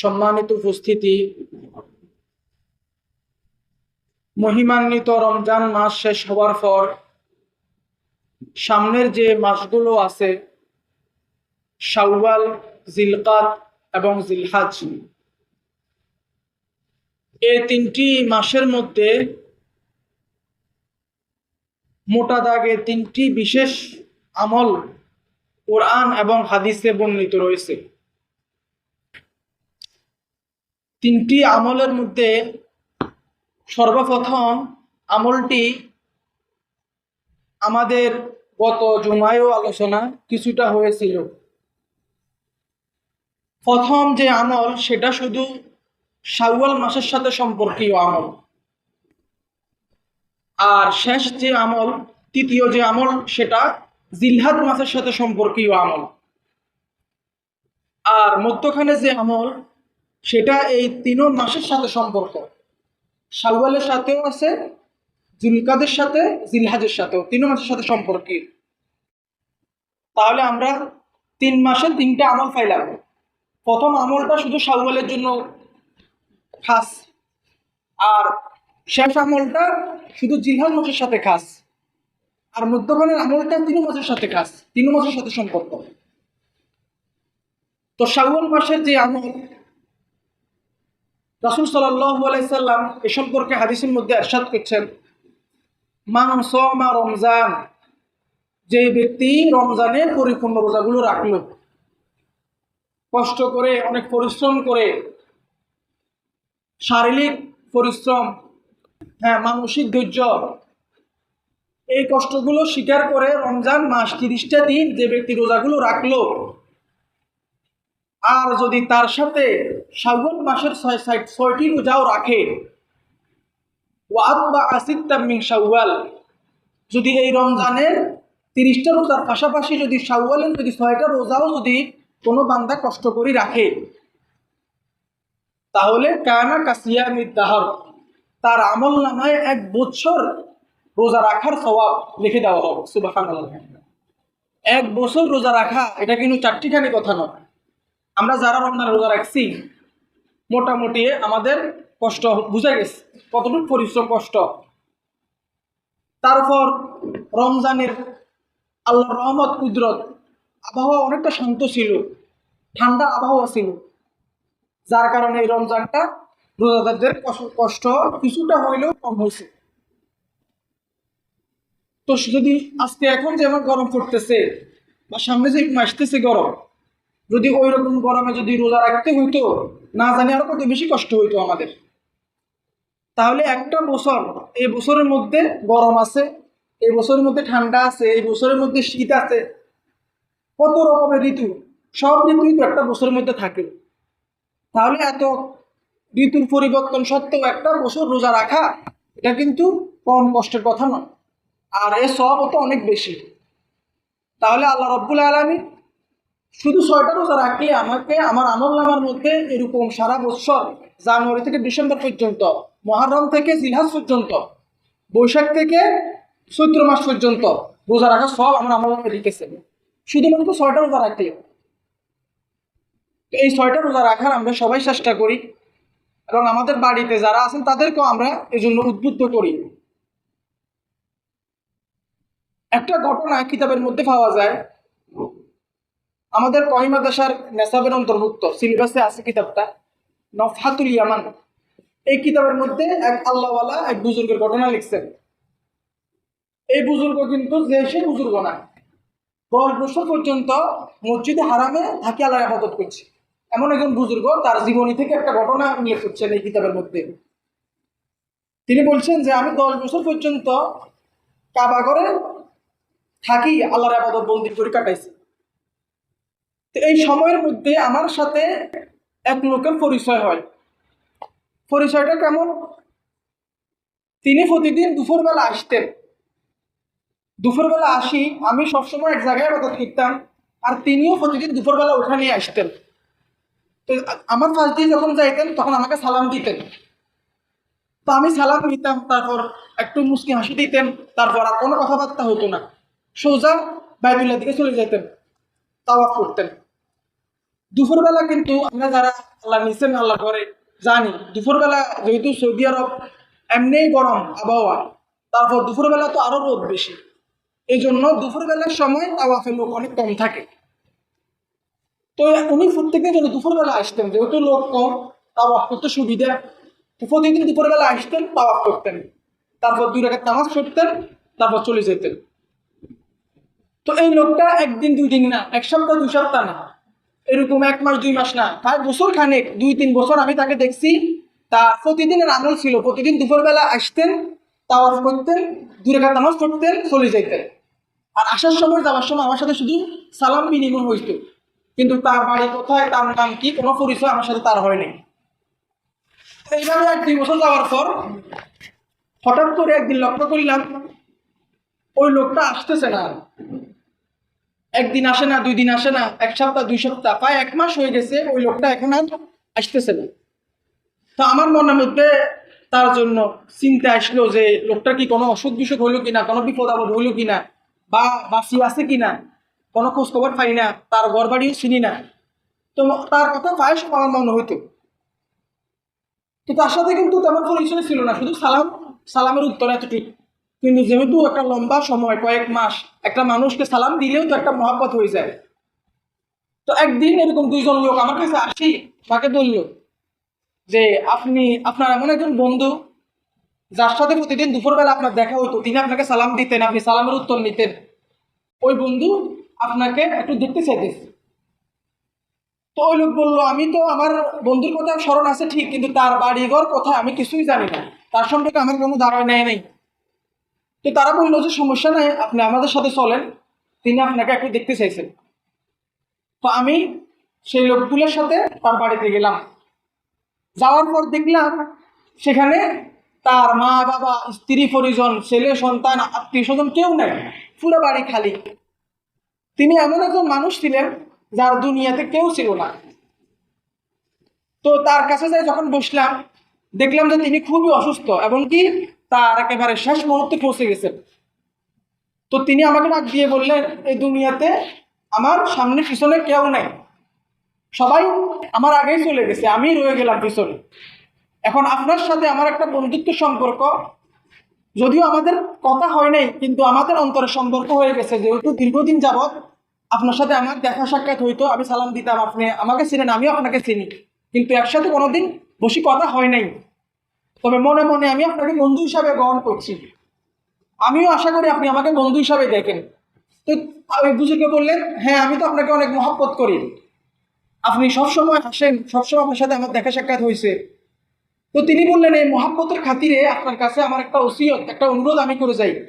সম্মানিত উপস্থিতি। মহিমান্বিত রমজান মাস শেষ হওয়ার পর সামনের যে মাসগুলো আছে, শাওয়াল, জিলকাত এবং জিলহাজ এই তিনটি মাসের মধ্যে মোটা দাগে তিনটি বিশেষ আমল কোরআন এবং হাদিসে বর্ণিত রয়েছে। তিনটি আমলের মধ্যে সর্বপ্রথম আমলটি আমাদের গত জুমায়ও আলোচনা কিছুটা হয়েছিল। প্রথম যে আমল, সেটা শুধু শাওয়াল মাসের সাথে সম্পর্কীয় আমল। আর শেষ যে আমল, তৃতীয় যে আমল, সেটা জিলহাদ মাসের সাথে সম্পর্কীয় আমল। আর মধ্যখানে যে আমল সেটা এই তিন মাসের সাথে সম্পর্ক। শাওয়ালের সাথেও আছে, জুলকাদের সাথে, জিলহাজের সাথেও। তিন মাসের সাথে সম্পর্কিত তাহলে আমরা তিন মাসের তিনটা আমল পাইলাম। প্রথম আমলটা শুধু শাওয়ালের জন্য খাস। আর শেষ আমলটা শুধু জিলহাজ মাসের সাথে খাস। আর মধ্যখানের আমলটা তিন মাসের সাথে খাস। তিন মাসের সাথে সম্পর্ক। তো শাওয়াল মাসের যে আমল রাসুল সাল্লাম এ সম্পর্কে হাদিসের মধ্যে এরশাদ করছেন, মান রমজান, যে ব্যক্তি রমজানের পরিপূর্ণ রোজাগুলো রাখল, কষ্ট করে, অনেক পরিশ্রম করে, শারীরিক পরিশ্রম হ্যাঁ মানসিক ধৈর্য এই কষ্টগুলো স্বীকার করে রমজান মাস তিরিশটা দিন যে ব্যক্তি রোজাগুলো রাখল, আর যদি তার সাথে শাওয়াল মাসের ছয় সাইড ছয়টি রোজাও রাখে। ওয়াদ বা আসিদ্দামিং শাওয়াল। যদি এই রমজানের তিরিশটা রোজার পাশাপাশি যদি শাওয়ালের যদি ছয়টা রোজাও যদি কোনো বান্দা কষ্ট করে রাখে, তাহলে কানা কাসিয়া মিদাহর তার আমল নামায় এক বছর রোজা রাখার স্বভাব লিখে দেওয়া হবে। সুবাহ এক বছর রোজা রাখা, এটা কিন্তু চারটিখানি কথা নয়। আমরা যারা রমজান রোজা রাখছি মোটামুটি আমাদের কষ্ট বুঝে গেছে, কতটুকু পরিশ্রম কষ্ট। তারপর রমজানের আল্লাহ রহমত, কুদরত, আবহাওয়া অনেকটা শান্ত ছিল, ঠান্ডা আবহাওয়া ছিল, যার কারণে এই রমজানটা রোজাদারদের কষ্ট কিছুটা হইলেও কম হয়েছে। তো যদি আজকে এখন যেমন গরম পড়তেছে, বা সামনে যে আসতেছে গরম যদি ওই রকম গরমে যদি রোজা রাখতে হইতো, না জানি আরও কত বেশি কষ্ট হইতো আমাদের। তাহলে একটা বছর, এই বছরের মধ্যে গরম আছে, এই বছরের মধ্যে ঠান্ডা আছে, এই বছরের মধ্যে শীত আছে, কত রকমের ঋতু, সব ঋতুই তো একটা বছরের মধ্যে থাকে। তাহলে এত ঋতুর পরিবর্তন সত্ত্বেও একটা বছর রোজা রাখা, এটা কিন্তু কম কষ্টের কথা নয়। আর এ সব তো অনেক বেশি। তাহলে আল্লাহ রব্বুল আলমী শুধু ছয়টা রোজা রাখলে আমাকে, আমার আমল নামার মধ্যে এরকম সারা বছর জানুয়ারি থেকে ডিসেম্বর পর্যন্ত, মহারম থেকে জিলহাজ পর্যন্ত, বৈশাখ থেকে চৈত্র মাস পর্যন্ত রোজা রাখা সব আমার আমল নামে লিখেছে। শুধুমাত্র ছয়টা রোজা রাখলে। এই ছয়টা রোজা রাখার আমরা সবাই চেষ্টা করি। এবং আমাদের বাড়িতে যারা আছেন, তাদেরকেও আমরা এই জন্য উদ্বুদ্ধ করি। একটা ঘটনা কিতাবের মধ্যে পাওয়া যায়। আমাদের কহিমা দেশার নেশাবের অন্তর্ভুক্ত সিলেবাসে আছে কিতাবটা নফাতুল ইয়ামান। এই কিতাবের মধ্যে এক আল্লাহওয়ালা এক বুজুর্গের ঘটনা লিখছেন। এই বুজুর্গ কিন্তু যে সে বুজুর্গ না, দশ বছর পর্যন্ত মসজিদে হারামে থাকি আল্লাহ আবাদত করছে। এমন একজন বুজুর্গ তার জীবনী থেকে একটা ঘটনা উল্লেখ করছেন এই কিতাবের মধ্যে। তিনি বলছেন যে, আমি দশ বছর পর্যন্ত কাবা করে থাকি, আল্লাহর আবাদত বন্দি করে কাটাইছি। এই সময়ের মধ্যে আমার সাথে এক লোকের পরিচয় হয়। পরিচয়টা কেমন? তিনি প্রতিদিন দুপুরবেলা আসতেন। দুপুরবেলা আসি, আমি সবসময় এক জায়গায় কথা করতাম আর তিনিও প্রতিদিন দুপুরবেলা ওখানে আসতেন। তো আমার পাশ দিয়ে যখন যাইতেন, তখন আমাকে সালাম দিতেন। তো আমি সালাম নিতাম তারপর একটু মুসকি হাসি দিতেন, তারপর আর কোনো কথাবার্তা হতো না। সোজা বাইবেলের দিকে চলে যেতেন তাওয়া করতেন। দুপুরবেলা কিন্তু আমরা যারা আল্লাহ নিছেন আল্লাহ করে, জানি। দুপুরবেলা যেহেতু সৌদি আরব এমনিই গরম আবহাওয়া, তারপর দুপুরবেলা তো আরও রোদ বেশি। এই জন্য দুপুরবেলার সময় তাওয়াফের লোক অনেক কম থাকে। তো উনি প্রত্যেকদিন যেন দুপুরবেলা আসতেন, যেহেতু লোক কম, তাওয়াফ করতে সুবিধা। প্রতিদিন দুপুরবেলা আসতেন, তাওয়াফ করতেন। তারপর দুই রেখা নামাজ পড়তেন, তারপর চলে যেতেন। তো এই লোকটা একদিন, দুই দিন না, এক সপ্তাহ, দুই সপ্তাহ না। এরকম এক মাস, দুই মাস না। প্রায় বছর খানেক, দুই, তিন বছর আমি তাকে দেখছি। তা প্রতিদিনের আমল ছিল, প্রতিদিন দুপুরবেলা আসতেন, তাওয়াফ করতেন, দুই রেখা নামাজ পড়তেন, চলে যেতেন আর আসার সময়, যাওয়ার সময় আমার সাথে শুধু সালাম বিনিময় হইতো। কিন্তু তার বাড়ি কোথায়, তার নাম কি, কোনো পরিচয় আমার সাথে তার হয়নি এইভাবে এক দুই বছর যাওয়ার পর হঠাৎ করে একদিন লক্ষ্য করলাম, ওই লোকটা আসতেছে না। একদিন আসে না দুই দিন আসে না, এক সপ্তাহ, দুই সপ্তাহ, প্রায় এক মাস হয়ে গেছে ওই লোকটা এখন আর আসতেছে না। তো আমার মনের মধ্যে তার জন্য চিন্তা আসলো যে লোকটা কি কোনো অসুখ বিসুখ হইল কিনা, কোনো বিপদ আপদ হইল কিনা, বা বাসি আছে কিনা, কোনো খোঁজ খবর পাই না, তার ঘর বাড়িও চিনি না। তো তার কথা প্রায় সব আমার মনে হইতো। তো তার সাথে কিন্তু তেমন পরিচয় ছিল না, শুধু সালাম, সালামের উত্তর এতটুকু। কিন্তু যেহেতু একটা লম্বা সময়, কয়েক মাস, একটা মানুষকে সালাম দিলেও তো একটা মহাব্বত হয়ে যায়। তো একদিন এরকম দুইজন লোক আমার কাছে আসি, আমাকে বলল যে, আপনি, আপনার এমন একজন বন্ধু, যার সাথে প্রতিদিন দুপুরবেলা আপনার দেখা হতো, তিনি আপনাকে সালাম দিতেন, আপনি সালামের উত্তর নিতেন। ওই বন্ধু আপনাকে একটু দেখতে চাইতেছে। তো ওই লোক বলল, আমি তো আমার বন্ধুর কথা স্মরণ আছে ঠিক, কিন্তু তার বাড়ি ঘর কোথায় আমি কিছুই জানি না। তার সম্পর্কে আমার কোনো ধারণা নেয় নেই। তো তারা বলল যে সমস্যা নাই, আপনি আমাদের সাথে চলেন, তিনি আপনাকে একটু দেখতে চাইছেন। তো আমি সেই লোকগুলোর সাথে তার বাড়িতে গেলাম। যাওয়ার পর দেখলাম সেখানে তার মা, বাবা, স্ত্রী, পরিজন, ছেলে, সন্তান, আত্মীয় স্বজন কেউ নেই, পুরো বাড়ি খালি। তিনি এমন একজন মানুষ ছিলেন যার দুনিয়াতে কেউ ছিল না। তো তার কাছে যাই যখন বসলাম, দেখলাম যে তিনি খুবই অসুস্থ এবং কি তার একেবারে শেষ মুহূর্তে পৌঁছে গেছেন তো তিনি আমাকে ডাক দিয়ে বললেন, এই দুনিয়াতে আমার সামনে পিছনে কেউ নেই। সবাই আমার আগেই চলে গেছে আমি রয়ে গেলাম পিছনে। এখন আপনার সাথে আমার একটা বন্ধুত্ব সম্পর্ক। যদিও আমাদের কথা হয় নাই, কিন্তু আমাদের অন্তরের সম্পর্ক হয়ে গেছে। যেহেতু দীর্ঘদিন যাবৎ আপনার সাথে আমার দেখা সাক্ষাৎ হইতো, আমি সালাম দিতাম, আপনি আমাকে চিনেন, আমিও আপনাকে চিনি। কিন্তু একসাথে কোনোদিন বসি কথা হয় নাই। তবে মনে মনে আমি আপনাকে বন্ধু হিসাবে গ্রহণ করছি। আমিও আশা করি আপনি আমাকে বন্ধু হিসাবে দেখেন। তো আমি বুঝুকে বললেন হ্যাঁ আমি তো আপনাকে অনেক মহব্বত করি। আপনি সবসময় হাসেন সবসময় আপনার সাথে আমার দেখা সাক্ষাৎ হয়েছে। তো তিনি বললেন, এই মহাব্বতের খাতিরে আপনার কাছে আমার একটা ওসিয়ত, একটা অনুরোধ আমি করে যাই।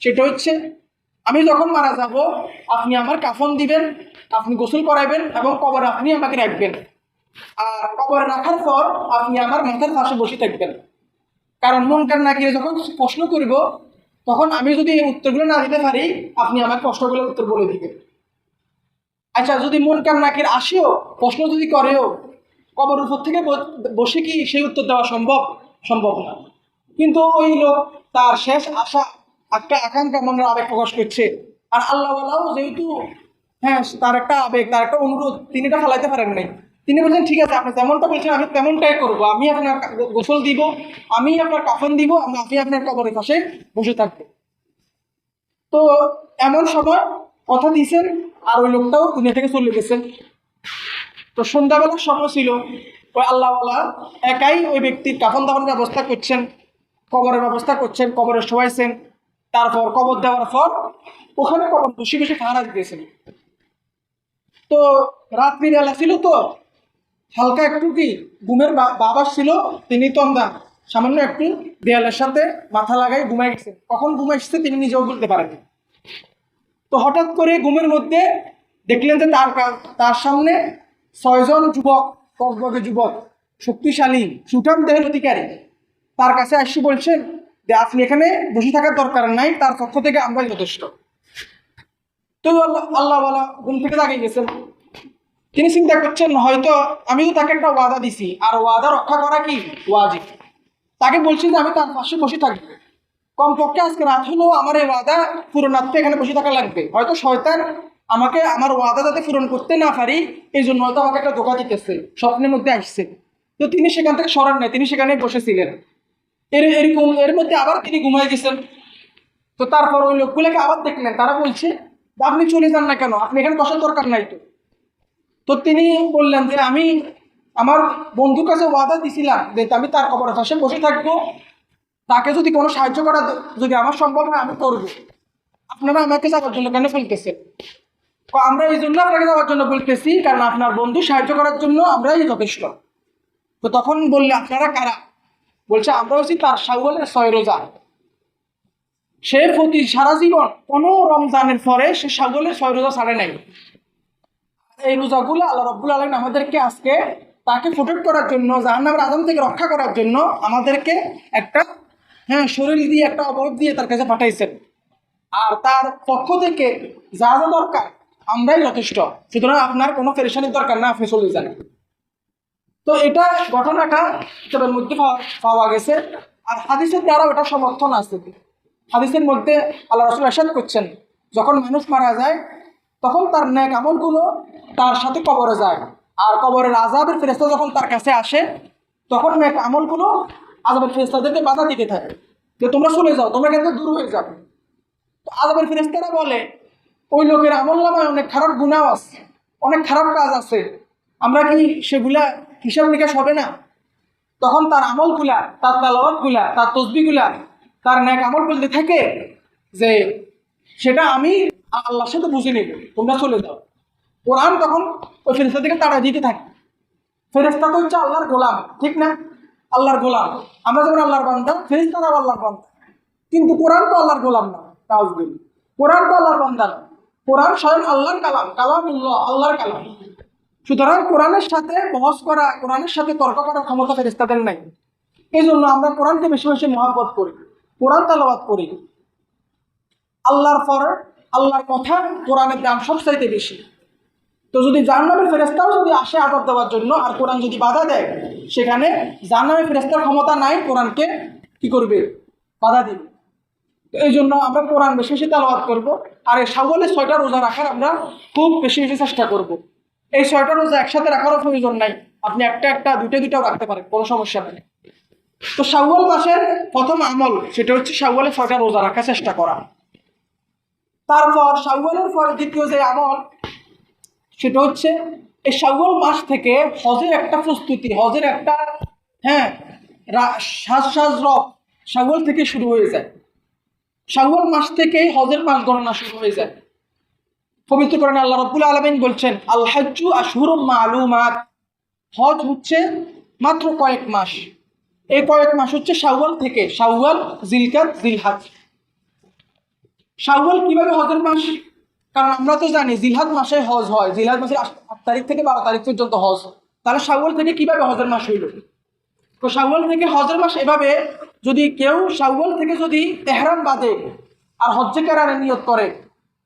সেটা হচ্ছে, আমি যখন মারা যাব, আপনি আমার কাফন দিবেন, আপনি গোসল করাবেন এবং কবর আপনি আমাকে রাখবেন। আর কবরে রাখার পর আপনি আমার মাথার পাশে বসে থাকবেন। কারণ মন কার নাকিরে যখন কিছু প্রশ্ন করব, তখন আমি যদি এই উত্তরগুলো না দিতে পারি, আপনি আমার প্রশ্নগুলোর উত্তর বলে দিবেন। আচ্ছা যদি মন কার নাকির আসেও, প্রশ্ন যদি করেও, কবর উপর থেকে বসে কি সেই উত্তর দেওয়া সম্ভব? সম্ভব না। কিন্তু ওই লোক, তার শেষ আশা, একটা আকাঙ্ক্ষা মনের আবেগ প্রকাশ করছে। আর আল্লাহওয়ালাও যেহেতু হ্যাঁ তার একটা আবেগ, তার একটা অনুরোধ, তিনি এটা ফেলাইতে পারেন নাই। তিনি বলছেন, ঠিক আছে, আপনি যেমনটা বলছেন, আমি তেমনটাই করব। আমি আপনার গোসল দিব, আমি আপনার কাফন দিব আপনি আপনার কবরের পাশে বসে থাকব। তো এমন সময় কথা দিয়েছেন, আর ওই লোকটাও দুনিয়া থেকে চলে গেছেন। তো সন্ধ্যাবেলার সময় ছিল, ওই আল্লাহওয়ালা একাই ওই ব্যক্তির কাফন দাফনের ব্যবস্থা করছেন, কবরের ব্যবস্থা করছেন, কবরে শোয়াইছেন। তারপর কবর দেওয়ার পর ওখানে কবর বসে বসে খানা দিতেছেন। তো রাত্রি বেলা ছিল তো হালকা একটু কি ঘুমের বা- বাবা ছিল, তিনি তন্দা সামান্য একটু দেয়ালের সাথে মাথা লাগাই ঘুমাই গেছেন কখন ঘুমাই এসেছে তিনি নিজেও বলতে পারেননি তো হঠাৎ করে ঘুমের মধ্যে দেখলেন যে তার তার সামনে ছয়জন যুবক ককবকে যুবক, শক্তিশালী, সুঠাম দেহের অধিকারী তার কাছে আসি বলছেন যে, আপনি এখানে বসে থাকার দরকার নাই, তার পক্ষ থেকে আমরাই যথেষ্ট। তো আল্লাহ আল্লাহওয়ালা ঘুম থেকে দাঁড়িয়ে গেছেন। তিনি চিন্তা করছেন, হয়তো আমিও তাকে একটা ওয়াদা দিছি। আর ওয়াদা রক্ষা করা কি? ওয়াজিব। তাকে বলছি যে, আমি তার পাশে বসে থাকব কমপক্ষে আজকে রাত হলেও আমার এই ওয়াদা পূরণার্থে এখানে বসে থাকা লাগবে। হয়তো শয়তান আমাকে, আমার ওয়াদা যাতে পূরণ করতে না পারি এই জন্য হয়তো আমাকে একটা ধোকা দিতেছে, স্বপ্নের মধ্যে আসছে। তো তিনি সেখান থেকে সরান নাই, তিনি সেখানে বসেছিলেন। এর, এরকম, এর মধ্যে আবার তিনি ঘুমাই গেছেন। তো তারপর ওই লোকগুলোকে আবার দেখলেন। তারা বলছে, আপনি চলে যান না কেন? আপনি এখানে বসার দরকার নাই তো। তো তিনি বললেন যে আমি আমার বন্ধুর কাছে ওয়াদা দিছিলাম যে আমি তার কবরের পাশে বসে থাকব। তাকে যদি কোনো সাহায্য করা যদি আমার সম্ভব হয়, আমি করব। আপনারা আমাকে যাওয়ার জন্য কেন ফেলতেছেন আমরা এই জন্য আপনাকে যাওয়ার জন্য বলতেছি, কারণ আপনার বন্ধু সাহায্য করার জন্য আমরাই যথেষ্ট। তো তখন বললে, আপনারা কারা? বলছে, আমরা হচ্ছি তার সাগলের ছয় রোজা। সে প্রতি সারা জীবন কোনো রমজানের পরে সে সাগলের ছয় রোজা ছাড়ে নাই। এই রোজাগুলো আল্লাহ রব্বুল আলম আমাদেরকে আজকে তাকে প্রোটেক্ট করার জন্য, জাহান্নামের আদম থেকে রক্ষা করার জন্য আমাদেরকে একটা হ্যাঁ শরীর দিয়ে একটা অবয়ব দিয়ে তার কাছে পাঠাইছেন। আর তার পক্ষ থেকে যা যা দরকার, আমরাই যথেষ্ট। সুতরাং আপনার কোনো পেরেশানির দরকার না, আপনি চলে যান। তো এটা ঘটনাটা কিতাবের মধ্যে পাওয়া- পাওয়া গেছে। আর হাদিসের দ্বারাও এটা সমর্থন আছে। হাদিসের মধ্যে আল্লাহ রসুল আসাদ করছেন, যখন মানুষ মারা যায় তখন তার ন্যাক আমলগুলো তার সাথে কবরে যায়। আর কবরের আজাবের ফেরেস্তা যখন তার কাছে আসে, তখন ন্যাক আমলগুলো আজাবের ফেরেস্তাদেরকে বাধা দিতে থাকে যে, তোমরা চলে যাও, তোমরা কিন্তু দূর হয়ে যাবে। তো আজাবের ফেরেস্তারা বলে, ওই লোকের আমল নামায় অনেক খারাপ গুণাও আছে, অনেক খারাপ কাজ আছে। আমরা কি সেগুলা হিসাব নিকাশ হবে না? তখন তার আমলগুলা, তার তালাওয়াতগুলা, তার তসবিগুলা তার ন্যাক আমল বলতে থাকে যে, সেটা আমি আল্লাহর সাথে বুঝে নেব। তোমরা চলে যাও। কোরআন তখন ওই ফেরেস্তা থেকে তাড়া দিতে থাকে। ফেরেস্তা তো হচ্ছে আল্লাহর গোলাম, ঠিক না? আল্লাহর গোলাম। আমরা যেমন আল্লাহর বান্দা ফেরেস্তারাও আল্লাহর বান্দা। কিন্তু কোরআন তো আল্লাহর গোলাম না তাউজবিল কোরআন তো আল্লাহর বান্দা না। কোরআন স্বয়ং আল্লাহর কালাম, কালামুল্লাহ, আল্লাহর কালাম। সুতরাং কোরআনের সাথে বহস করা, কোরআনের সাথে তর্ক করার ক্ষমতা ফেরেস্তাদের নাই। এই জন্য আমরা কোরআনকে বেশি বেশি মহাব্বত করি, কোরআন তালাবাদ করি। আল্লাহর পর আল্লাহর কথা কোরআনের দাম সবচাইতে বেশি। তো যদি জাহান্নামের ফেরেস্তাও যদি আসে আদর দেওয়ার জন্য আর কোরআন যদি বাধা দেয়, সেখানে জাহান্নামের ফেরেস্তার ক্ষমতা নাই, কোরআনকে কি করবে? বাধা দিবে। তো এই জন্য আমরা কোরআন বেশি বেশি তালাবাদ করব আর এই সাগলের ছয়টা রোজা রাখার আমরা খুব বেশি বেশি চেষ্টা করব। এই ছয়টা রোজা একসাথে রাখারও প্রয়োজন নাই। আপনি একটা একটা দুটো দুটাও রাখতে পারেন, কোনো সমস্যা নেই। তো শাওয়াল মাসের প্রথম আমল, সেটা হচ্ছে শাওয়ালের ছয়টা রোজা রাখার চেষ্টা করা। তারপর শাওয়ালের পরে দ্বিতীয় যে আমল, সেটা হচ্ছে এই শাওয়াল মাস থেকে হজের একটা প্রস্তুতি, হজের একটা হ্যাঁ সাজ রব শাওয়াল থেকে শুরু হয়ে যায়। শাওয়াল মাস থেকেই হজের মাস গণনা শুরু হয়ে যায়। পবিত্র করেন আল্লাহ রব্বুল আলমিন বলছেন, আল হাজ্জু আশহুর মালুমাত। হজ হচ্ছে মাত্র কয়েক মাস। এই কয়েক মাস হচ্ছে শাওয়াল থেকে, শাওয়াল, জিলকাত, জিলহাজ। শাওয়াল কীভাবে হজের মাস? কারণ আমরা তো জানি জিলহাদ মাসে হজ হয়। জিলহাদ মাসের আট তারিখ থেকে বারো তারিখ পর্যন্ত হজ তাহলে শাওয়াল থেকে কীভাবে হজের মাস হইল? তো শাওয়াল থেকে হজের মাস এভাবে যদি কেউ শাওয়াল থেকে যদি এহরাম বাঁধে আর হজ্জে কেরারে নিয়ত করে,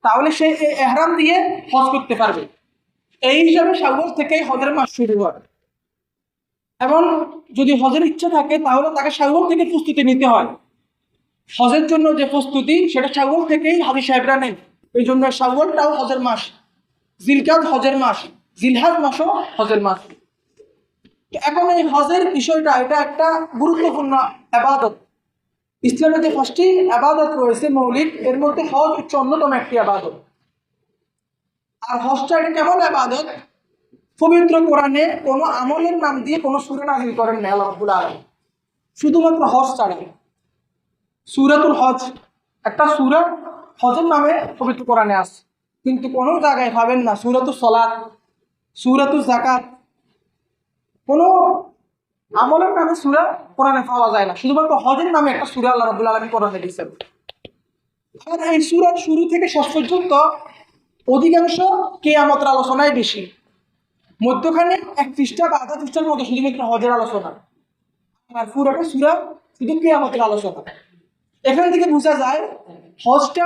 তাহলে সে এহরাম দিয়ে হজ করতে পারবে। এই হিসাবে শাওয়াল থেকে হজের মাস শুরু হয়। এবং যদি হজের ইচ্ছা থাকে, তাহলে তাকে শাওয়াল থেকে প্রস্তুতি নিতে হয়। হজের জন্য যে প্রস্তুতি, সেটা শাওয়াল থেকেই হাজি সাহেবরা নেন। এই জন্য শাওয়ালটাও হজের মাস। জিলকাদ হজের মাস। জিলহাজ মাসও হজের মাস। এখন এই হজের বিষয়টা, এটা একটা গুরুত্বপূর্ণ আবাদত। ইসলামের যে পাঁচটি আবাদত রয়েছে মৌলিক, এর মধ্যে হজ হচ্ছে অন্যতম একটি আবাদত। আর হজটা এটা কেমন আবাদত? পবিত্র কোরআনে কোনো আমলের নাম দিয়ে কোনো সুরে নাজিল করেন না আল্লাহ শুধুমাত্র হজ ছাড়া সুরাতুল হজ। একটা সুরা হজের নামে পবিত্র কোরআনে আছে। কিন্তু কোনো জায়গায় পাবেন না সুরাতুল সলাদ সুরাতুল জাকাত কোনো আমলের নামে সুরা কোরআনে পাওয়া যায় না। শুধুমাত্র হজের নামে একটা সুরা আল্লাহ রাবুল আলমী কোরআনে দিয়েছেন। আর এই সুরার শুরু থেকে শেষ পর্যন্ত অধিকাংশ কেয়ামতের আলোচনায় বেশি। মধ্যখানে এক পৃষ্ঠা বা আধা পৃষ্ঠার মতো শুধুমাত্র হজের আলোচনা। আর পুরোটা সুরা শুধু কেয়ামতের আলোচনা। এখান থেকে বোঝা যায়, হজটা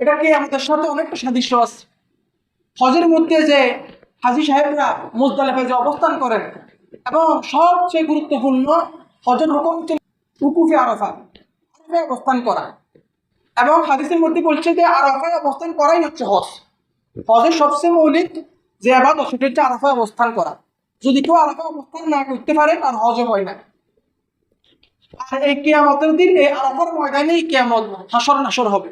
এটা আমাদের সাথে অনেকটা সাদৃশ্য আছে। হজের মধ্যে যে হাজি সাহেবরা মুজদালেফায় যে অবস্থান করেন, এবং সবচেয়ে গুরুত্বপূর্ণ হজের রকম হচ্ছে উকুফি আরফা অবস্থান করা। এবং হাদিসের মধ্যে বলছে যে আরফায় অবস্থান করাই হচ্ছে হজ। হজের সবচেয়ে মৌলিক যে আবার সেটা হচ্ছে আরাফায় অবস্থান করা। যদি কেউ আরাফায় অবস্থান না করতে পারে, তার হজও হয় না। আর এই কেয়ামতের দিন এই আরাফার ময়দানেই কেয়ামত হাসর নাসর হবে।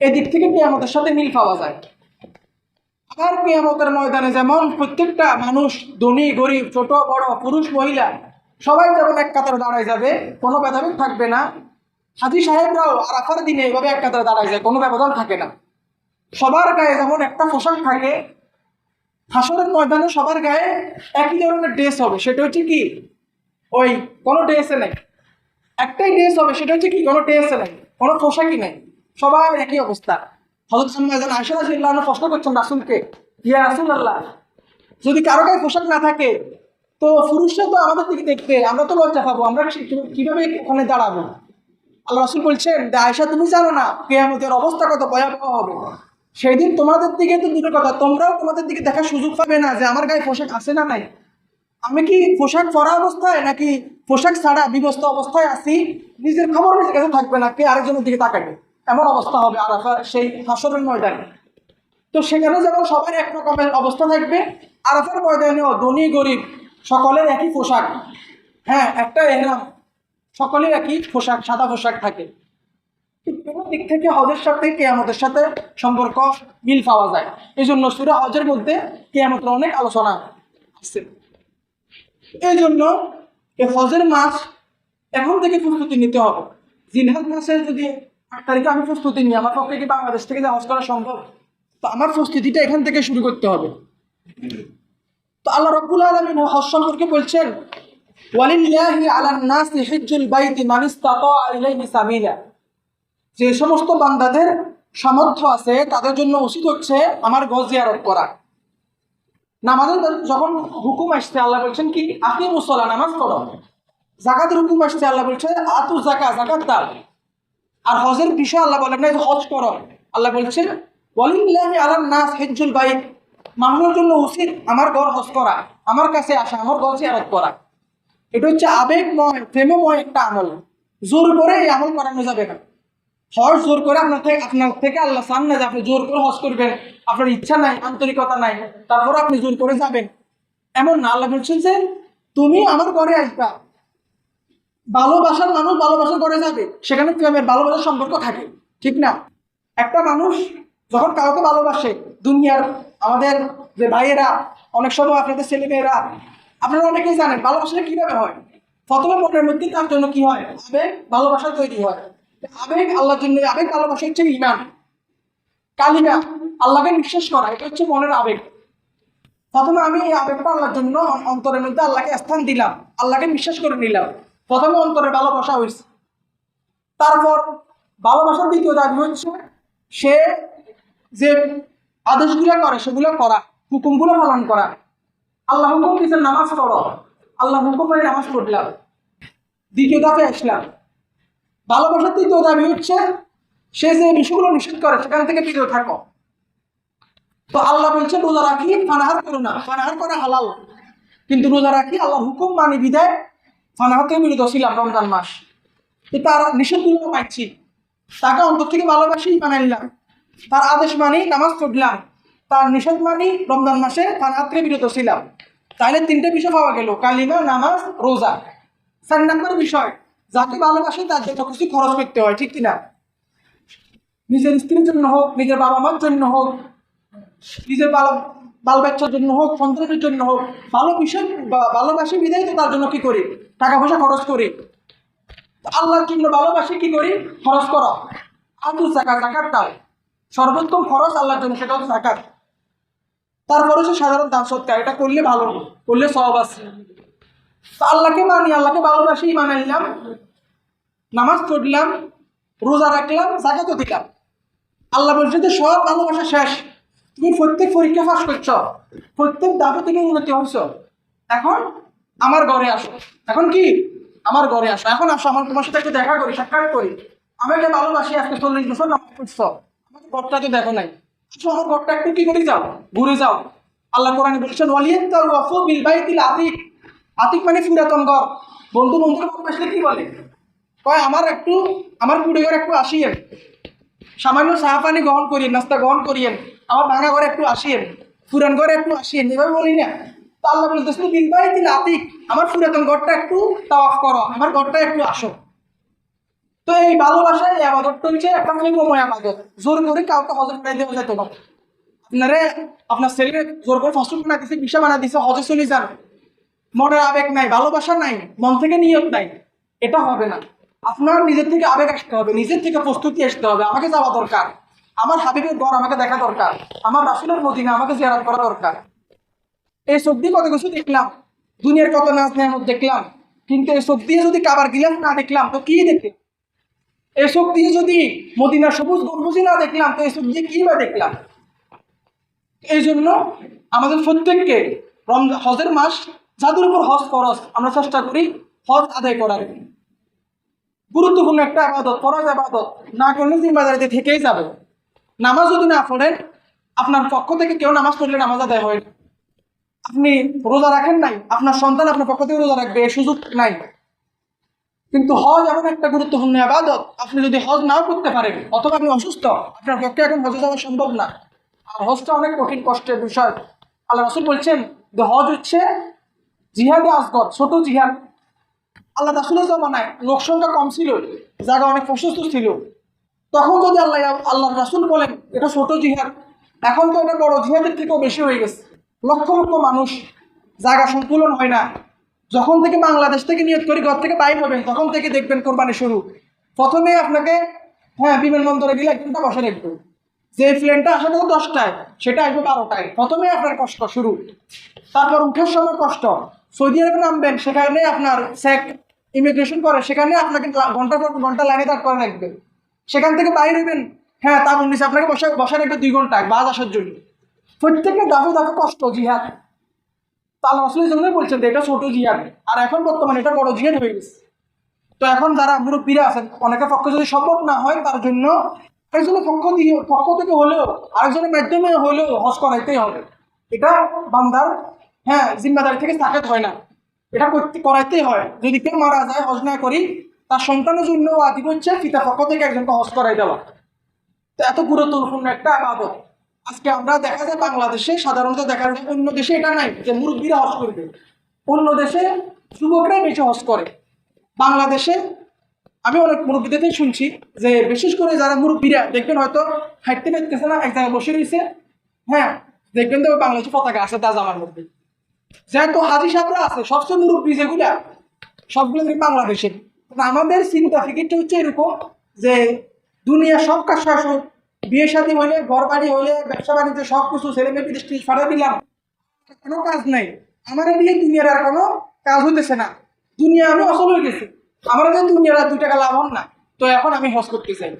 এদিক থেকে কেয়ামতের সাথে মিল পাওয়া যায়। আবার কেয়ামতের ময়দানে যেমন প্রত্যেকটা মানুষ, ধনী, গরিব, ছোট, বড়, পুরুষ, মহিলা, সবাই যেমন এক কাতারে দাঁড়ায় যাবে, কোনো ভেদাভেদ থাকবে না। হাজি সাহেবরাও আরাফার দিনে এভাবে এক কাতারে দাঁড়ায় যায়, কোনো ব্যবধান থাকে না। সবার গায়ে যেমন একটা পোশাক থাকে, হাসরের ময়দানে সবার গায়ে একই ধরনের ড্রেস হবে। সেটা হচ্ছে কি? ওই কোনো ড্রেসে নেই। একটাই ড্রেস হবে, সেটা হচ্ছে কি, কোনো ড্রেসে নাই, কোনো পোশাকই নেই, সবার একই অবস্থা। হজরত সাম্মাজান আয়সা রাজিল্লাহ প্রশ্ন করছেন রাসুলকে, ইয়া রাসুল আল্লাহ যদি কারও গায়ে পোশাক না থাকে, তো পুরুষরা তো আমাদের দিকে দেখবে, আমরা তো লজ্জা পাবো, আমরা কীভাবে ওখানে দাঁড়াবো? আল্লাহ রাসুল বলছেন যে আয়সা তুমি জানো না, কেয়ামতের অবস্থা কত ভয়াবহ হবে। সেই দিন তোমাদের দিকে তো দুটো কথা, তোমরাও তোমাদের দিকে দেখার সুযোগ পাবে না যে আমার গায়ে পোশাক আছে না নাই। আমি কি পোশাক পরা অবস্থায় নাকি পোশাক ছাড়া বিবস্ত অবস্থায় আছি? নিজের খবর নিজের কাছে থাকবে না, কে আরেকজনের দিকে তাকাবে? এমন অবস্থা হবে আর সেই হাসরের ময়দানে। তো সেখানে যেমন সবার এক রকমের অবস্থা থাকবে। আরাফার ময়দানেও ধনী, গরিব, সকলের একই পোশাক। হ্যাঁ একটা এহরাম। সকলের একই পোশাক, সাদা পোশাক থাকে। কোনো দিক থেকে হজের সাথে কেয়ামতের সাথে সম্পর্ক মিল পাওয়া যায়। এই জন্য সুরা হজের মধ্যে কেয়ামতের অনেক আলোচনা আছে। এই জন্য হজের মাস এখন থেকে প্রস্তুতি নিতে হবে। জিনহাজ মাসে যদি আট তারিখে আমি প্রস্তুতি নিই, আমার পক্ষে কি বাংলাদেশ থেকে হজ করা সম্ভব? তো আমার প্রস্তুতিটা এখান থেকে শুরু করতে হবে। তো আল্লাহ রব্বুল আলমিন হজ সম্পর্কে বলছেন, ওয়ালিল্লাহি আলান নাসি হিজ্জুল বাইতি মান ইসতাতা যে সমস্ত বান্দাদের সামর্থ্য আছে, তাদের জন্য উচিত হচ্ছে আমার গজ জিয়ারত করা। নামাজের যখন হুকুম আসছে, আল্লাহ বলছেন কি, আপনি মুসল্লা, নামাজ পড়ো। জাকাতের হুকুম আসছে, আল্লাহ বলছে, আতু জাকা জাকাত দাও। আর হজের বিষয় আল্লাহ বলেন না হজ করো। আল্লাহ বলছেন ওয়ালিল্লাহি আলান নাস হিজ্জুল বাইত। মানুষের জন্য উচিত আমার ঘর হজ করা, আমার কাছে আসা, আমার ঘর জিয়ারত করা। এটা হচ্ছে আবেগময়, প্রেমময় একটা আমল। জোর করে এই আমল করানো যাবে না। হজ জোর করে আপনার থেকে আপনার থেকে আল্লাহ চান না যে আপনি জোর করে হজ করবেন, আপনার ইচ্ছা নাই, আন্তরিকতা নাই তারপর আপনি জোর করে যাবেন। এমন না, আল্লাহ বলছেন যে, তুমি আমার ঘরে আসবা। ভালোবাসার মানুষ ভালোবাসার ঘরে যাবে। সেখানে প্রেমের ভালোবাসার সম্পর্ক থাকে? ঠিক না? একটা মানুষ যখন কাউকে ভালোবাসে, দুনিয়ার আমাদের যে ভাইয়েরা, অনেক সময় আপনাদের ছেলেমেয়েরা, আপনারা অনেকেই জানেন, ভালোবাসাটা কীভাবে হয়? প্রথমে মনের মধ্যে তার জন্য কি হয়? ভালোবাসা তৈরি হয়। আবেগ আল্লাহর জন্য, আবেগ ভালোবাসা হচ্ছে ইমান কালিমা, আল্লাহকে বিশ্বাস করা, এটা হচ্ছে মনের আবেগ। প্রথমে আমি এই আবেগটা আল্লাহর জন্য অন্তরের মধ্যে আল্লাহকে স্থান দিলাম, আল্লাহকে বিশ্বাস করে নিলাম। প্রথমে অন্তরে ভালোবাসা হয়েছে। তারপর ভালোবাসার দ্বিতীয় দাবি হচ্ছে, সে যে আদেশগুলো করে, সেগুলো করা, হুকুমগুলো পালন করা। আল্লাহ হুকুম দিয়েছেন, নামাজ পড়ো। আল্লাহ হুকুম নামাজ পড়লাম। দ্বিতীয় ধাপে আসলাম। ভালোবাসার তৃতীয় দাবি হচ্ছে। সে যে বিষয়গুলো নিষেধ করে, সেখান থেকে বিরত থাকো। তো আল্লাহ বলছে, রোজা রাখি, ফানাহার করো না। ফানাহার করা হালাল। কিন্তু রোজা রাখি, আল্লাহর হুকুম মানি বিদায় ফানাহার থেকে বিরত ছিলাম রমজান মাস। তার নিষেধগুলো পাচ্ছি তাকে অন্তর থেকে ভালোবাসি মানাই নিলাম। তার আদেশ মানি, নামাজ পড়লাম। তার নিষেধ মানি, রমজান মাসে ফানাহার থেকে বিরত ছিলাম। তাহলে তিনটে বিষয় পাওয়া গেল। কালিমা, নামাজ, রোজা। চার নম্বর বিষয় যাকে ভালোবাসে তার জন্য কিছু খরচ করতে হয়, ঠিক কিনা? নিজের স্ত্রীর জন্য হোক, নিজের বাবা মার জন্য হোক, নিজের বাল বাল বাচ্চার জন্য হোক, সন্তানের জন্য হোক, ভালো বিষয় ভালোবাসি বিদায় তো তার জন্য কি করি? টাকা পয়সা খরচ করি। আল্লাহর জন্য ভালোবাসি কি করি? খরচ করো। আদু জাকাত জাকাত দাও সর্বোত্তম খরচ আল্লাহর জন্য, সেটা হচ্ছে জাকাত। তারপরে হচ্ছে সাধারণ দান সৎকার, এটা করলে ভালো, করলে সব আছে। আল্লাহকে মানি, আল্লাহকে ভালোবাসি মানে নিলাম নামাজ পড়লাম, রোজা রাখলাম জাকাতও দিলাম। আল্লাহ বলছে যে সব ভালোবাসা শেষ। তুমি প্রত্যেক পরীক্ষা পাস করছ, প্রত্যেক দাবি থেকে উন্নতি হচ্ছ এখন আমার ঘরে আসো। এখন কি? আমার ঘরে আসো। এখন আসো। আমার তোমার সাথে একটু দেখা করি, সাক্ষাৎ করি। আমাকে ভালোবাসি, আজকে চল্লিশ বছর নামাজ পড়ছ। আমাকে ঘরটা তো দেখো নাই। আসো আমার ঘরটা একটু কি করে যাও? ঘুরে যাও। আল্লাহ কোরআন বলছেন ওয়াফু বিল বাইতিল আতিক আতিক মানে পুরাতন ঘর বন্ধু বন্ধুর ভালোবাসলে কি বলে? কয়, আমার একটু, আমার কুড়ি ঘর একটু আসিয়েন। সামান্য চা পানি গ্রহণ করিয়েন, নাস্তা গ্রহণ করিয়েন। আমার ভাঙা ঘরে একটু আসিয়েন পুরান ঘরে একটু আসিয়েন, এভাবে বলি না। তা আল্লাহ বলতেছিল দিন ভাই, দিন আতিক, আমার পুরাতন ঘরটা একটু তাওয়াফ করো, আমার ঘরটা একটু আসো। তো এই ভালোবাসা এই আবাদতটা হচ্ছে একটা ময় আবাদত জোর করে কাউকে হজর করে দেওয়া যেত না। আপনারে, আপনার ছেলে জোর করে ফসল বানা দিছে বিষা বানা দিছে, হজে চলে যান। মনের আবেগ নাই, ভালোবাসা নাই, মন থেকে নিয়ত নাই, এটা হবে না। আপনার নিজের থেকে আবেগ আসতে হবে, নিজের থেকে প্রস্তুতি আসতে হবে, আমাকে যাওয়া দরকার। আমার হাবিবের ঘর আমাকে দেখা দরকার, আমার রাসুলের মদিনা আমাকে জিয়ারত করা দরকার। এই দিয়ে কত কিছু দেখলাম, দুনিয়ার কত নাচ নেয়ামত দেখলাম, কিন্তু এই চোখ দিয়ে যদি কাবার গিলাস না দেখলাম, তো কি দেখে? এই চোখ দিয়ে যদি মদিনার সবুজ গম্বুজি না দেখলাম, তো এই চোখ দিয়ে কি বা দেখলাম? এই জন্য আমাদের প্রত্যেককে রমজান হজের মাস যাদের উপর হজ খরচ আমরা চেষ্টা করি হজ আদায় করার। গুরুত্বপূর্ণ একটা আবাদত, ফরজ আবাদত। না করলে জিম্মাদারিতে থেকেই যাবে। নামাজ যদি না পড়েন আপনার পক্ষ থেকে কেউ নামাজ পড়লে নামাজ আদায় হয় না। আপনি রোজা রাখেন নাই, আপনার সন্তান আপনার পক্ষ থেকে রোজা রাখবে সুযোগ নাই। কিন্তু হজ এমন একটা গুরুত্বপূর্ণ আবাদত, আপনি যদি হজ নাও করতে পারেন, অথবা আপনি অসুস্থ, আপনার পক্ষে এখন হজে যাওয়া সম্ভব না। আর হজটা অনেক কঠিন, কষ্টের বিষয়। আল্লাহ রসুল বলছেন, যে হজ হচ্ছে জিহাদে আসগর ছোট জিহাদ। আল্লাহ রাসুলের জমানায় লোক সংখ্যা কম ছিল জায়গা অনেক প্রশস্ত ছিল। তখন যদি আল্লাহ আল্লাহ রাসুল বলেন, এটা ছোট জিহাদ, এখন তো এটা বড়, জিহাদের থেকেও বেশি হয়ে গেছে। লক্ষ লক্ষ মানুষ জায়গা সংকুলন হয় না। যখন থেকে বাংলাদেশ থেকে নিয়োগ করি ঘর থেকে বাইর হবেন তখন থেকে দেখবেন কোরবানি শুরু। প্রথমে আপনাকে হ্যাঁ বিমানবন্দরে গেলে এক ঘণ্টা বসে রাখবে যে প্লেনটা আসলে দশটায়, সেটা আসবে বারোটায়। প্রথমে আপনার কষ্ট শুরু। তারপর উঠার সময় কষ্ট। সৌদি আরবে নামবেন, সেখানে আপনার সেক ইমিগ্রেশন করে, সেখানে আপনাকে ঘণ্টার পর ঘণ্টা লাইনে দাঁড় করে রাখবে সেখান থেকে বাইরে হবেন হ্যাঁ তার নিচে আপনাকে বসে বসে রাখবে দুই ঘণ্টা বাস আসার জন্য। প্রত্যেকটা দাফে দাফে কষ্ট, জিহাদ। তাহলে আসলে জন্য বলছেন যে এটা ছোট জিহাদ। আর এখন বর্তমানে এটা বড় জিহাদ হয়ে গেছে। তো এখন যারা মুরব্বীরা আছেন, অনেকের পক্ষে যদি সম্ভব না হয় তার জন্য আরেকজনের পক্ষ দিয়ে পক্ষ থেকে হলেও, আরেকজনের মাধ্যমে হলেও হজ করাইতেই হবে। এটা বান্দার হ্যাঁ জিম্মাদারি থেকে সাকেত হয় না। এটা করতে করাইতেই হয়। যদি কেউ মারা যায়, হজ না করি, তার সন্তানের জন্য আদিব হচ্ছে পিতা পক্ষ থেকে একজনকে হজ করাই দেওয়া। তো এত গুরুত্বপূর্ণ একটা আবাদত। আজকে আমরা দেখা যায় বাংলাদেশে, সাধারণত দেখা যায় অন্য দেশে এটা নাই যে মুরব্বীরা হজ করবে। অন্য দেশে যুবকরাই বেশি হজ করে। বাংলাদেশে আমি অনেক মুরব্বীদের শুনছি যে বিশেষ করে যারা মুরব্বীরা, দেখবেন হয়তো হাঁটতে পারতেছে না, এক জায়গায় বসে রয়েছে। হ্যাঁ দেখবেন তো বাংলাদেশে পতাকা আছে, তাজ আমার মধ্যে। যেহেতু হাজি সাহেবরা আছে, সবচেয়ে মুরব্বী যেগুলা, সবগুলো বাংলাদেশের। আমাদের চিন্তা, ফিকিরটা হচ্ছে এরকম যে দুনিয়া সব কাজ হোক, বিয়ে শাদী হলে ঘর বাড়ি হলে ব্যবসা বাণিজ্য, সব কিছু ছেলে মেয়ে বিদেশ টিদেশ ফাটা দিলাম, কোনো কাজ নাই। আমার দিয়ে দুনিয়ার আর কোনো কাজ হইতেছে না। দুনিয়া আমি অসল হয়ে গেছি। আমার যে দুনিয়ার আর দুই টাকা লাভ হন না, তো এখন আমি হজ করতে চাই।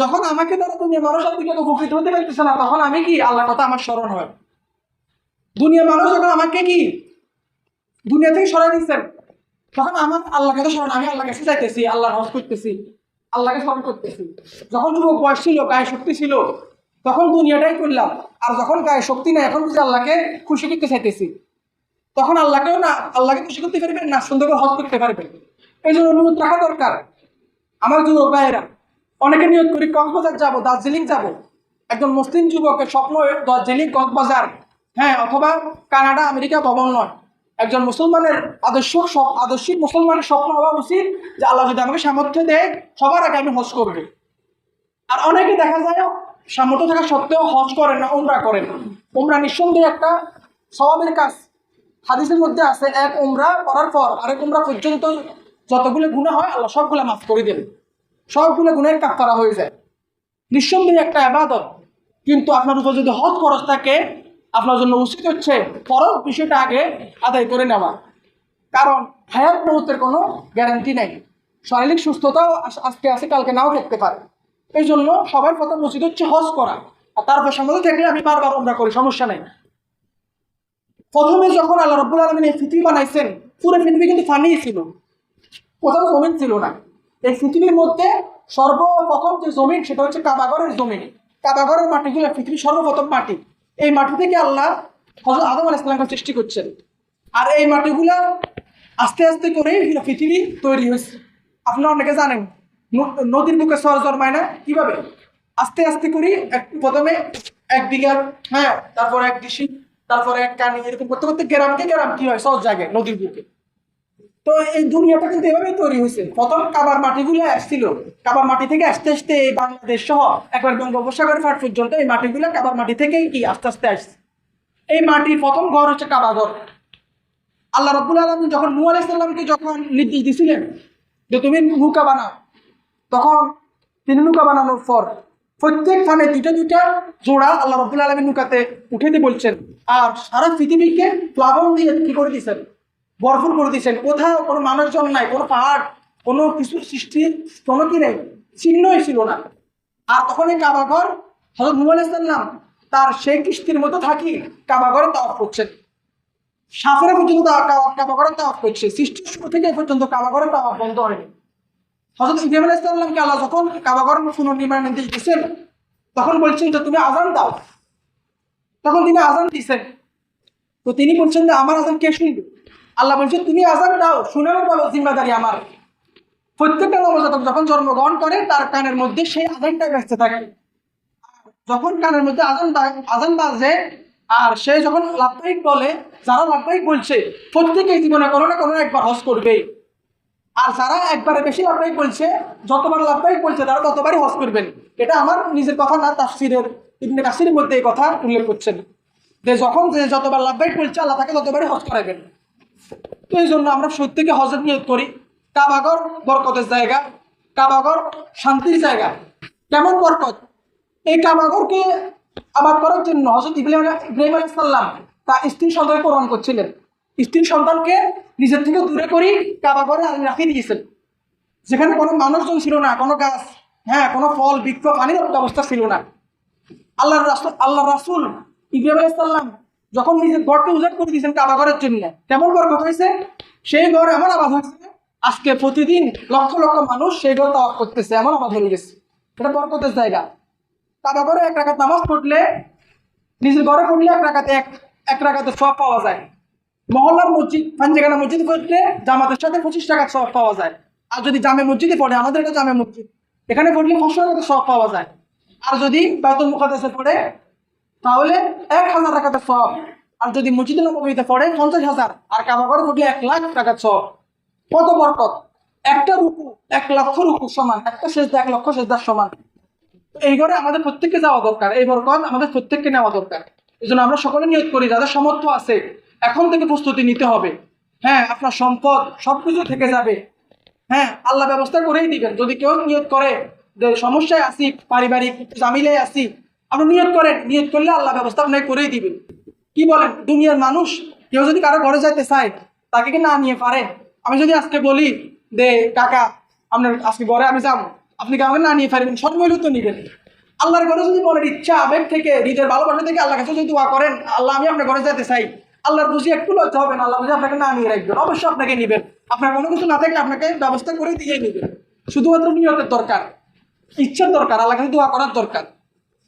যখন আমাকে তারা দুনিয়া মানুষ আর দুই টাকা উপকৃত হতে পারতেছে না, তখন আমি কি আল্লাহর কথা আমার স্মরণ হয়? দুনিয়া মানুষ যখন আমাকে কি? দুনিয়া থেকে সরাই দিচ্ছেন। তখন আমার আল্লাহ কথা স্মরণ আমি আল্লাহ কাছে যাইতেছি আল্লাহ হজ করতেছি, আল্লাহকে স্মরণ করতেছি। যখন যুবক বয়স ছিল, গায়ে শক্তি ছিল, তখন দুনিয়াটাই করলাম। আর যখন গায়ে শক্তি নাই, এখন বুঝি আল্লাহকে খুশি করতে চাইতেছি। তখন আল্লাহকেও না, আল্লাহকে খুশি করতে পারবেন না, সুন্দর করে হজ করতে পারবেন। এই জন্য অনুরোধ রাখা দরকার। আমার যুবক ভাইয়েরা, অনেকে নিয়োগ করি কক্সবাজার যাব, দার্জিলিং যাব। একজন মুসলিম যুবকের স্বপ্ন দার্জিলিং কক্সবাজার। হ্যাঁ অথবা কানাডা, আমেরিকা নয়। একজন মুসলমানের আদর্শ আদর্শিক মুসলমানের স্বপ্ন হওয়া উচিত যে আল্লাহ যদি আমাকে সামর্থ্য দেয়, সবার আগে আমি হজ করব। আর অনেকে দেখা যায় সামর্থ্য থাকা সত্ত্বেও হজ করেন না, উমরা করেন উমরা নিঃসন্দেহে একটা স্বভাবের কাজ। হাদিসের মধ্যে আছে, এক উমরা করার পর আরেক উমরা পর্যন্ত যতগুলো গুণা হয়, আল্লাহ সবগুলো মাফ করে দেন। সবগুলো গুণের কাজ করা হয়ে যায়। নিঃসন্দেহে একটা আবাদত। কিন্তু আপনার উপর যদি হজ খরচ থাকে আপনার জন্য উচিত হচ্ছে ফরজ বিষয়টা আগে আদায় করে নেওয়া। কারণ হায়াত মুহূর্তের কোনো গ্যারান্টি নেই। শারীরিক সুস্থতাও আজ- আজকে আছে, কালকে নাও থাকতে পারে। এই জন্য সবার প্রথম উচিত হচ্ছে হজ করা। আর তারপর সামনে থাকলে আমি বারবার আমরা করি, সমস্যা নেই। প্রথমে যখন আল্লাহ রব্বুল আলমিন এই পৃথিবী বানাইছেন, পুরো পৃথিবী কিন্তু ফানিই ছিল। কোথাও জমিন ছিল না। এই পৃথিবীর মধ্যে সর্বপ্রথম যে জমিন, সেটা হচ্ছে কাবাগরের জমিন। কাবাগরের মাটিগুলো পৃথিবীর সর্বপ্রথম মাটি। এই মাটি থেকে আল্লাহ হজরত আদম আল ইসলামকে সৃষ্টি করছেন। আর এই মাটিগুলা আস্তে আস্তে করে পৃথিবী তৈরি হয়েছে। আপনারা অনেকে জানেন নদীর বুকে সর জন্মায় না? কীভাবে? আস্তে আস্তে করি এক- প্রথমে এক বিঘা হ্যাঁ তারপরে এক ডিসি, তারপরে এক কানি, এরকম করতে করতে গ্রামকে গ্রাম কি হয়? সহজ জায়গায়, নদীর বুকে। তো এই দুনিয়াটা কিন্তু এভাবেই তৈরি হয়েছে। প্রথম কাবার মাটিগুলো আসছিল। কাবার মাটি থেকে আস্তে আস্তে এই বাংলাদেশ সহ একবার বঙ্গোপসাগর ফাট পর্যন্ত এই মাটিগুলো কাবার মাটি থেকেই কি আস্তে আস্তে আসছে। এই মাটির প্রথম ঘর হচ্ছে কাবা ঘর। আল্লাহ রব্বুল আলমী যখন নূ আলাইসাল্লামকে যখন নির্দেশ দিছিলেন যে তুমি নৌকা বানাও, তখন তিনি নৌকা বানানোর পর প্রত্যেক স্থানে দুইটা দুইটা জোড়া আল্লাহ রব্বুল আলমী নৌকাতে উঠে দিয়ে বলছেন, আর সারা পৃথিবীকে প্লাবন দিয়ে কি করে দিয়েছেন? বরফুল করে দিয়েছেন। কোথাও কোনো মানুষজন নাই, কোনো পাহাড়, কোনো কিছু সৃষ্টি, কোনো কি নেই, চিহ্নই ছিল না। আর তখন এই কাবাঘর হজরত নূ আলাইসাল্লাম তার সেই কিস্তির মতো থাকি কাবাঘরে তাওয়াফ করছেন। সাফরে পর্যন্ত কাবাগরের তাওয়াফ করছে। সৃষ্টির শুরু থেকে পর্যন্ত কাবাগরের তাওয়াফ বন্ধ হয়নি। হজরত ইব্রাহিম আলাইসাল্লামকে আল্লাহ যখন কাবাগর পুনর্নির্মাণ নির্দেশ দিচ্ছেন তখন বলছেন যে, তুমি আজান দাও। তখন তিনি আজান দিচ্ছেন তো তিনি বলছেন যে, আমার আজান কে শুনবে? আল্লাহ বলছেন তুমি আজান দাও শুনানোর বলো, জিম্মাদারি আমার। প্রত্যেকটা নবজাতক যখন জন্মগ্রহণ করে, তার কানের মধ্যে সেই আজানটা ব্যস্ত থাকে। যখন কানের মধ্যে আজান আজান বাজে, আর সে যখন লাভবাহিক বলে, যারা লাভবাহিক বলছে, প্রত্যেকেই জীবনে কোনো না কোনো একবার হজ করবে। আর যারা একবারে বেশি লাভবাহিক বলছে, যতবার লাভবাহিক বলছে, তারা ততবারই হজ করবেন। এটা আমার নিজের কথা না, তাফসিরের। ইবনে কাসিরের মধ্যে এই কথা উল্লেখ করছেন। যে যখন যে যতবার লাভবাহিক বলছে, আল্লাহ তাকে ততবারই হজ করাবেন। তো এই জন্য আমরা প্রত্যেকে হজের নিয়োগ করি। কাবাগর বরকতের জায়গা, কাবাগর শান্তির জায়গা। কেমন বরকত? এই কাবাগরকে আবাদ করার জন্য হজরত ইব্রাহিম ইব্রাহিম আলাইসাল্লাম তার স্ত্রী সন্তান প্রমাণ করছিলেন। স্ত্রী সন্তানকে নিজের থেকে দূরে করি কাবাগরে রাখি দিয়েছেন। যেখানে কোনো মানুষজন ছিল না, কোনো গাছ হ্যাঁ কোনো ফল, বৃক্ষ, পানির ব্যবস্থা ছিল না। আল্লাহ রাসুল আল্লাহ রাসুল ইব্রাহিম আলাইসাল্লাম যখন নিজের ঘরকে উজাড় করে দিয়েছেন কাবাগরের জন্য, কেমন বরকত হয়েছে সেই ঘর এমন আবাদ হয়েছে, আজকে প্রতিদিন লক্ষ লক্ষ মানুষ সেই ঘর তাওয়াফ করতেছে, এমন আবাদ হয়ে গেছে। এটা বরকতের জায়গা। কাবাগরে এক রাখাত নামাজ পড়লে, নিজের ঘরে পড়লে এক রাখাতে এক এক রাখাতে সব পাওয়া যায়। মহল্লার মসজিদ পাঞ্জাগানা মসজিদ পড়লে জামাতের সাথে পঁচিশ টাকা সব পাওয়া যায়। আর যদি জামে মসজিদে পড়ে, আমাদের এটা জামে মসজিদ। এখানে পড়লে পাঁচশো টাকা সব পাওয়া যায়। আর যদি বাইতুল মুখাদেশে পড়ে, তাহলে এক হাজার টাকাতে আর যদি মসজিদে নবমীতে পড়ে, পঞ্চাশ হাজার। আর কাবাগরে পড়লে এক লাখ টাকা সব কত বরকত? একটা রুকু, এক লক্ষ রুকু সমান। একটা সেজদা, এক লক্ষ সেজদার সমান। এই ঘরে আমাদের প্রত্যেককে যাওয়া দরকার। এই বরকত আমাদের প্রত্যেককে নেওয়া দরকার। এই জন্য আমরা সকলে নিয়োগ করি, যাদের সমর্থ আছে। এখন থেকে প্রস্তুতি নিতে হবে। হ্যাঁ আপনার সম্পদ সবকিছু থেকে যাবে। হ্যাঁ আল্লাহ ব্যবস্থা করেই দিবেন। যদি কেউ নিয়োগ করে যে সমস্যায় আসি পারিবারিক জামিলে আসি আপনি নিয়োগ করেন। নিয়োগ করলে আল্লাহ ব্যবস্থা আপনাকে করেই দিবেন। কি বলেন দুনিয়ার মানুষ? কেউ যদি কারও ঘরে যাইতে চায়, তাকে কি না নিয়ে পারে? আমি যদি আজকে বলি দে কাকা, আপনার আজকে ঘরে আমি যাব। আপনি কি আমাকে না নিয়ে পারবেন সর্বৈল তো নিবেন। আল্লাহর ঘরে যদি মনের ইচ্ছা, আবেগ থেকে হৃদয়ের ভালোবাসা থেকে আল্লাহ কাছে যদি দোয়া করেন, আল্লাহ, আমি আপনার ঘরে যেতে চাই। আল্লাহর বুঝি একটু লজ্জা হবে না, আল্লাহ বুঝি আপনাকে না নিয়ে রাখবেন। অবশ্যই আপনাকে নিবেন। আপনার কোনো কিছু না থাকলে আপনাকে ব্যবস্থা করে দিয়ে নেবেন শুধুমাত্র নিয়তের দরকার, ইচ্ছার দরকার আল্লাহ কাছে দোয়া করার দরকার।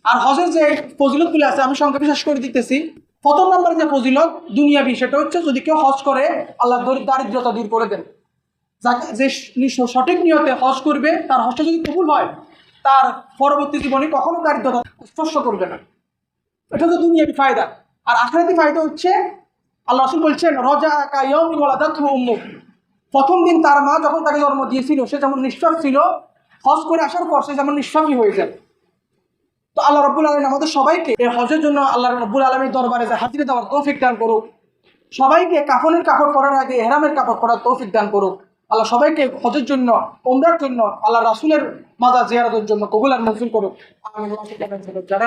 আর হজের যে ফজিলতগুলো আছে, আমি সংক্ষেপে শেষ করে দিতেছি। প্রথম নম্বরে যে ফজিলত দুনিয়াবি, সেটা হচ্ছে যদি কেউ হজ করে, আল্লাহ দরি- দারিদ্রতা দূর করে দেন। যাকে যে সঠিক নিয়তে হজ করবে, তার হজটা যদি কবুল হয়, তার পরবর্তী জীবনে কখনো দারিদ্রতা স্পর্শ করবে না। এটা তো দুনিয়াবি ফায়দা। আর আখরাতি ফায়দা হচ্ছে, আল্লাহ রাসুল বলছেন রজা কায়ম উম্মুক প্রথম দিন তার মা যখন তাকে জন্ম দিয়েছিল, সে যেমন নিঃশ্বাস ছিল, হজ করে আসার পর সে যেমন নিঃশ্বাসী হয়ে যায়। তো আল্লাহ রব্বুল আলমিন আমাদের সবাইকে এই হজের জন্য আল্লাহ রব্বুল আলমীর দরবারে যে হাজিরে দেওয়ার তৌফিক দান করুক সবাইকে কাফনের কাপড় পরার আগে হেরামের কাপড় পরার তৌফিক দান করুক আল্লাহ সবাইকে হজের জন্য ওমরার জন্য, আল্লাহ রাসুলের মাজার জিয়ারতের জন্য কবুল আর মঞ্জুর করুক। যারা।